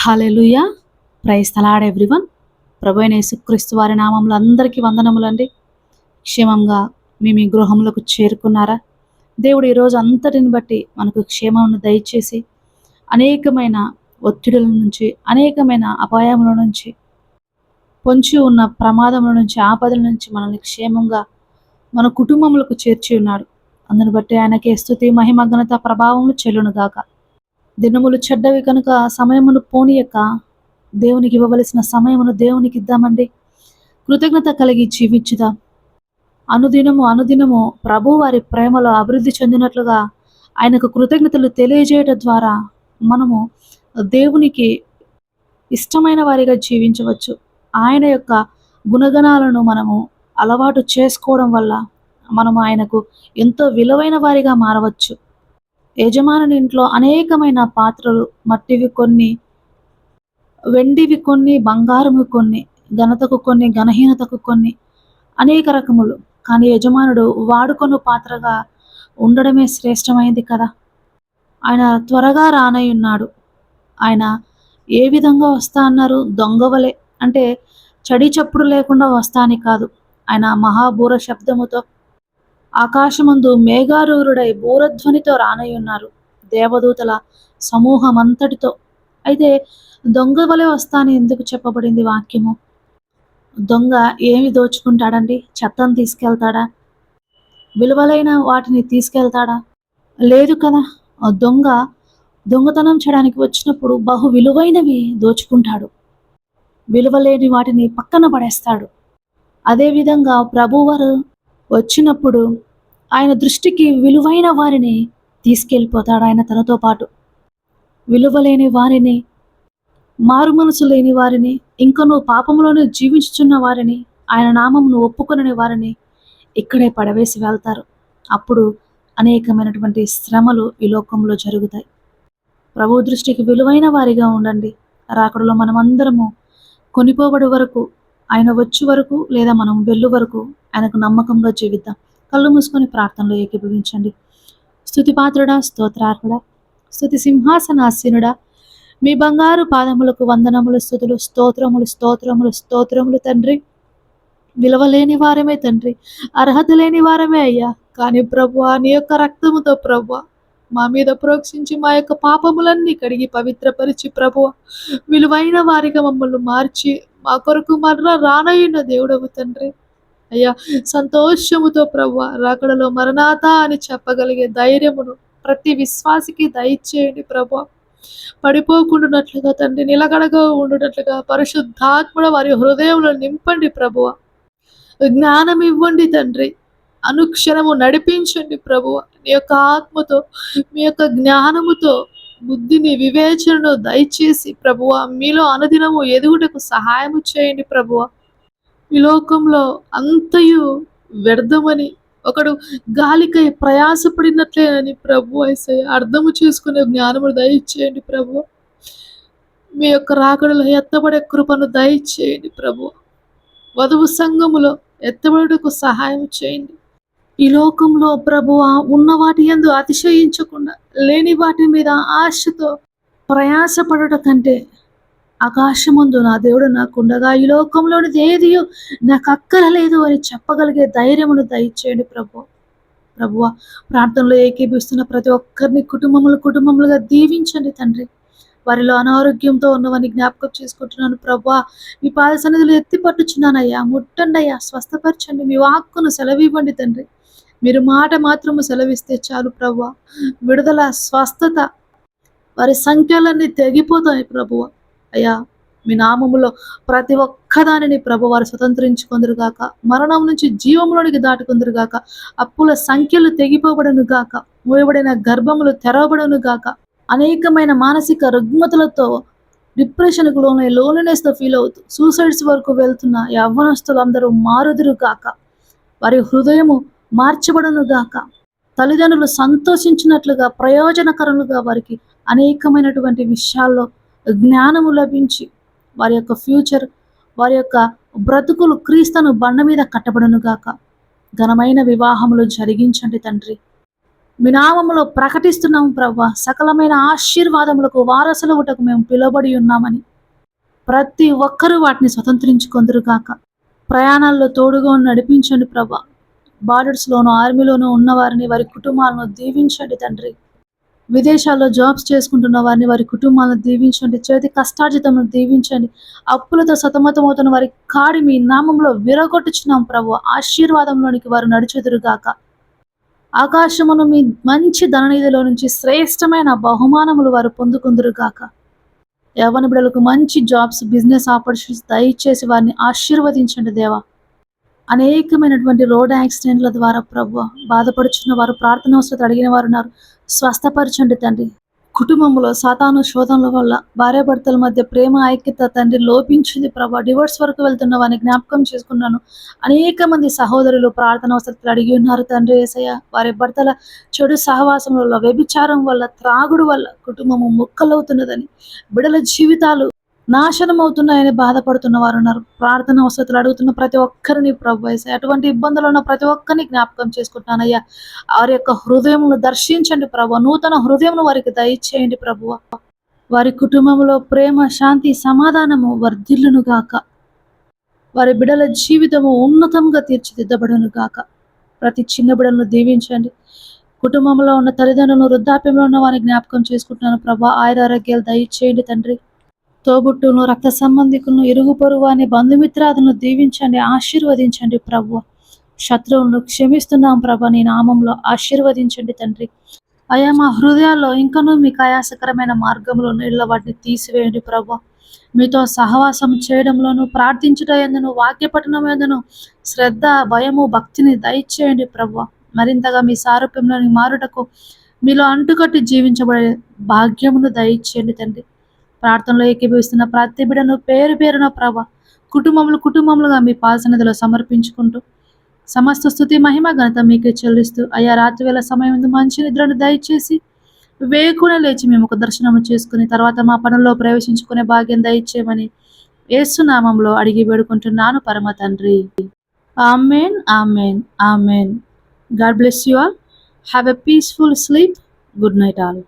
Hallelujah praise the Lord everyone ప్రభు అయిన యేసుక్రీస్తు వారి నామంలో అందరికీ వందనములండి. క్షేమంగా మీ మీ గృహములకు చేరుకున్నారా? దేవుడు ఈరోజు అంతటిని బట్టి మనకు క్షేమమును దయచేసి అనేకమైన ఒత్తిడుల నుంచి అనేకమైన అపాయముల నుంచి పొంచి ఉన్న ప్రమాదముల నుంచి ఆపదల నుంచి మనల్ని క్షేమంగా మన కుటుంబములకు చేర్చి ఉన్నాడు అందును బట్టి ఆయనకే స్థుతి మహిమ ఘనత ప్రభావములు చెల్లును గాక దినములు చెడ్డవి కనుక సమయమును పోనీయక. దేవునికి ఇవ్వవలసిన సమయమును దేవునికి ఇద్దామండి. కృతజ్ఞత కలిగి జీవించుదాం అనుదినము అనుదినము ప్రభు వారి ప్రేమలో అభివృద్ధి చెందినట్లుగా ఆయనకు కృతజ్ఞతలు తెలియజేయడం ద్వారా మనము దేవునికి ఇష్టమైన వారిగా జీవించవచ్చు. ఆయన యొక్క గుణగణాలను మనము అలవాటు చేసుకోవడం వల్ల మనము ఆయనకు ఎంతో విలువైన వారిగా మారవచ్చు. యజమానుని ఇంట్లో అనేకమైన పాత్రలు మట్టివి కొన్ని వెండివి కొన్ని బంగారము కొన్ని ఘనతకు కొన్ని ఘనహీనతకు కొన్ని అనేక రకములు. కానీ యజమానుడు వాడుకొను పాత్రగా ఉండడమే శ్రేష్టమైంది కదా. ఆయన త్వరగా రానై ఉన్నాడు ఆయన ఏ విధంగా వస్తా అన్నారు? దొంగవలే. అంటే చడి చప్పుడు లేకుండా వస్తా అని కాదు. ఆయన మహాబూర శబ్దముతో ఆకాశమందు మేఘారూరుడై బూరధ్వనితో రానై ఉన్నారు దేవదూతల సమూహమంతటితో. అయితే దొంగ వలె వస్తాని ఎందుకు చెప్పబడింది వాక్యము? దొంగ ఏమి దోచుకుంటాడండి? చెత్తను తీసుకెళ్తాడా? విలువలైన వాటిని తీసుకెళ్తాడా? లేదు కదా. ఆ దొంగ దొంగతనం చేయడానికి వచ్చినప్పుడు బహు విలువైనవి దోచుకుంటాడు. విలువలేని వాటిని పక్కన పడేస్తాడు. అదేవిధంగా ప్రభువారు వచ్చినప్పుడు ఆయన దృష్టికి విలువైన వారిని తీసుకెళ్ళిపోతాడు ఆయన తనతో పాటు. విలువలేని వారిని మారు మనసు లేని వారిని ఇంకనూ పాపంలోనే జీవించుచున్న వారిని ఆయన నామంను ఒప్పుకొనని వారిని ఇక్కడే పడవేసి వెళ్తారు. అప్పుడు అనేకమైనటువంటి శ్రమలు ఈ లోకంలో జరుగుతాయి. ప్రభు దృష్టికి విలువైన వారిగా ఉండండి. రాకడలో మనమందరము కొనిపోబడి వరకు ఆయన వచ్చే వరకు లేదా మనం వెళ్ళు వరకు ఆయనకు నమ్మకంగా జీవిద్దాం. కళ్ళు మూసుకొని ప్రార్థనలో ఏకీభవించండి. స్థుతి పాత్రుడా స్తోత్రార్హుడా స్థుతి సింహాసనాసీనుడా మీ బంగారు పాదములకు వందనములు స్థుతులు స్తోత్రములు స్తోత్రములు స్తోత్రములు తండ్రి. విలువలేని వారమే తండ్రి అర్హత లేని వారమే అయ్యా. కానీ ప్రభు నీ యొక్క రక్తముతో ప్రభు మా మీద ప్రోక్షించి మా యొక్క పాపములన్నీ కడిగి పవిత్రపరిచి ప్రభు విలువైన వారిగా మమ్మల్ని మార్చి మా కొరకు మరణ రానయ్యున్న దేవుడవు తండ్రి. అయ్యా సంతోషముతో ప్రభు రాకడలో మరణాత అని చెప్పగలిగే ధైర్యమును ప్రతి విశ్వాసికి దయచేయండి ప్రభు పడిపోకుండా తండ్రి నిలకడగా ఉండునట్లుగా పరిశుద్ధాత్ముడ వారి హృదయంలో నింపండి ప్రభువ జ్ఞానం ఇవ్వండి తండ్రి అనుక్షణము నడిపించండి ప్రభువ మీ యొక్క ఆత్మతో మీ యొక్క జ్ఞానముతో బుద్ధిని వివేచనను దయచేసి ప్రభువ మీలో అనుదినము ఎదుగుటకు సహాయము చేయండి ప్రభువ ఈ లోకంలో అంతయు వ్యర్థమని ఒకడు గాలికై ప్రయాసపడినట్లేనని ప్రభు అయితే అర్థము చేసుకునే జ్ఞానము దయచేయండి ప్రభు. మీ యొక్క రాకడలో ఎత్తబడే కృపను దయచేయండి ప్రభు. వధువు సంఘములో ఎత్తబడుటకు సహాయం చేయండి. ఈ లోకంలో ప్రభు ఉన్న వాటి ఎందు అతిశయించకుండా లేని వాటి మీద ఆశతో ప్రయాసపడుట కంటే ఆకాశముందు నా దేవుడు నాకుండగా ఈ లోకంలోని ఏది నాకు అక్కరలేదు అని చెప్పగలిగే ధైర్యమును దయచేయండి ప్రభు. ప్రభువ ప్రార్థనలో ఏకీభిస్తున్న ప్రతి ఒక్కరిని కుటుంబములు కుటుంబములుగా దీవించండి తండ్రి. వారిలో అనారోగ్యంతో ఉన్నవని జ్ఞాపకం చేసుకుంటున్నాను ప్రభా. మీ పాద సన్నిధిలో ఎత్తి పట్టుచున్నానయ్యా ముట్టండి అయ్యా స్వస్థపరచండి. మీ వాక్కును సెలవివ్వండి తండ్రి. మీరు మాట మాత్రము సెలవిస్తే చాలు ప్రభా. విడుదల స్వస్థత వారి సంఖ్యలన్నీ తెగిపోతాయి ప్రభువ. అయ్యా మీ నామములో ప్రతి ఒక్కదానిని ప్రభు వారు స్వతంత్రించుకుందరు గాక. మరణం నుంచి జీవంలోనికి దాటుకుందరు గాక. అప్పుల సంఖ్యలు తెగిపోబడను గాక. మూయబడిన గర్భములు తెరవబడను గాక. అనేకమైన మానసిక రుగ్మతలతో డిప్రెషన్కు లోనే లోన్లీనెస్తో ఫీల్ అవుతూ సూసైడ్స్ వరకు వెళ్తున్న యవ్వనస్తులు అందరూ మారుదురు గాక. వారి హృదయము మార్చబడను గాక. తల్లిదండ్రులు సంతోషించినట్లుగా ప్రయోజనకరములుగా వారికి అనేకమైనటువంటి విషయాల్లో జ్ఞానము లభించి వారి యొక్క ఫ్యూచర్ వారి యొక్క బ్రతుకులు క్రీస్తును బండ మీద కట్టబడునుగాక ఘనమైన వివాహములు జరిగించండి తండ్రి. మీ నామములో ప్రకటిస్తున్నాము ప్రభా సకలమైన ఆశీర్వాదములకు వారసుల ఉటకు మేము పిలువబడి ఉన్నామని. ప్రతి ఒక్కరూ వాటిని స్వతంత్రించుకొందరు కాక ప్రయాణాల్లో తోడుగా నడిపించండి ప్రభా బార్డర్స్లోనూ ఆర్మీలోనూ ఉన్నవారిని వారి కుటుంబాలను దీవించండి తండ్రి. విదేశాల్లో జాబ్స్ చేసుకుంటున్న వారిని వారి కుటుంబాలను దీవించండి. చేతి కష్టార్జితమును దీవించండి. అప్పులతో సతమతమవుతున్న వారి కాడి మీ నామంలో విరగొట్టుచున్నాం ప్రభు. ఆశీర్వాదంలోనికి వారు నడిచెదురుగాక. ఆకాశమును మీ మంచి ధననిధిలో నుంచి శ్రేష్టమైన బహుమానములు వారు పొందుకుందురుగాక. యవన బిడ్డలకు మంచి జాబ్స్ బిజినెస్ ఆపర్చునిటీస్ దయచేసి వారిని ఆశీర్వదించండి దేవా. అనేకమైనటువంటి రోడ్ యాక్సిడెంట్ల ద్వారా ప్రభు బాధపడుచున్న వారు ప్రార్థన అవసరం అడిగిన వారు ఉన్నారు. స్వస్థపరచండి తండ్రి. కుటుంబంలో సాతాను శోధనల వల్ల భార్యాభర్తల మధ్య ప్రేమ ఐక్యత తండ్రి లోపించింది ప్రభా. డివోర్స్ వరకు వెళ్తున్న వారిని జ్ఞాపకం చేసుకున్నాను. అనేక మంది సహోదరులు ప్రార్థన అవసరం అడిగి ఉన్నారు తండ్రి ఏసయ్య. వారి భర్తల చెడు సహవాసం వల్ల వ్యభిచారం వల్ల త్రాగుడు వల్ల కుటుంబము ముక్కలవుతున్నదని బిడల జీవితాలు నాశనం అవుతున్నాయని బాధపడుతున్న వారు ఉన్నారు. ప్రార్థన వసతులు అడుగుతున్న ప్రతి ఒక్కరిని ప్రభు యేసయ్య. అటువంటి ఇబ్బందులు ఉన్న ప్రతి ఒక్కరిని జ్ఞాపకం చేసుకుంటున్నానయ్యా వారి యొక్క హృదయమును దర్శించండి ప్రభు. నూతన హృదయమును వారికి దయచేయండి ప్రభు. వారి కుటుంబంలో ప్రేమ శాంతి సమాధానము వర్ధిల్లును గాక. వారి బిడల జీవితము ఉన్నతంగా తీర్చిదిద్దబడును గాక. ప్రతి చిన్న బిడలను దీవించండి. కుటుంబంలో ఉన్న తల్లిదండ్రులను వృద్ధాప్యంలో ఉన్న వారిని జ్ఞాపకం చేసుకుంటున్నాను ప్రభా. ఆయురారోగ్యాలు దయచేయండి తండ్రి. తోబుట్టును రక్త సంబంధికులను ఇరుగు పొరుగు అనే బంధుమిత్రాదులను దీవించండి ఆశీర్వదించండి ప్రభు. శత్రువులను క్షమిస్తున్నాం ప్రభ నీ నామంలో ఆశీర్వదించండి తండ్రి. అయా మా హృదయాల్లో ఇంకనూ మీకు ఆయాసకరమైన మార్గంలో నీళ్ళ వాటిని తీసివేయండి ప్రభు. మీతో సహవాసం చేయడంలోను ప్రార్థించుట ఎందును వాక్యపఠనం ఎందును శ్రద్ధ భయము భక్తిని దయచేయండి ప్రభు. మరింతగా మీ సారూప్యంలోని మారుటకు మీలో అంటుకట్టి జీవించబడే భాగ్యమును దయచేయండి తండ్రి. ప్రార్థనలో ఏకీభవిస్తున్న ప్రతి బిడను పేరు పేరున ప్రభ కుటుంబములు కుటుంబములుగా మీ పాసనదిలో సమర్పించుకుంటూ సమస్త స్థుతి మహిమ ఘనత మీకే చెల్లిస్తూ అయ్యా రాత్రి వేళ సమయం మంచి నిద్రను దయచేసి వేకునే లేచి మేము ఒక దర్శనము చేసుకుని తర్వాత మా పనుల్లో ప్రవేశించుకునే భాగ్యం దయచేయమని ఏసునామంలో అడిగి వేడుకుంటున్నాను. పరమ తండ్రి. Amen amen amen. God bless you all. Have a peaceful sleep. Good night all.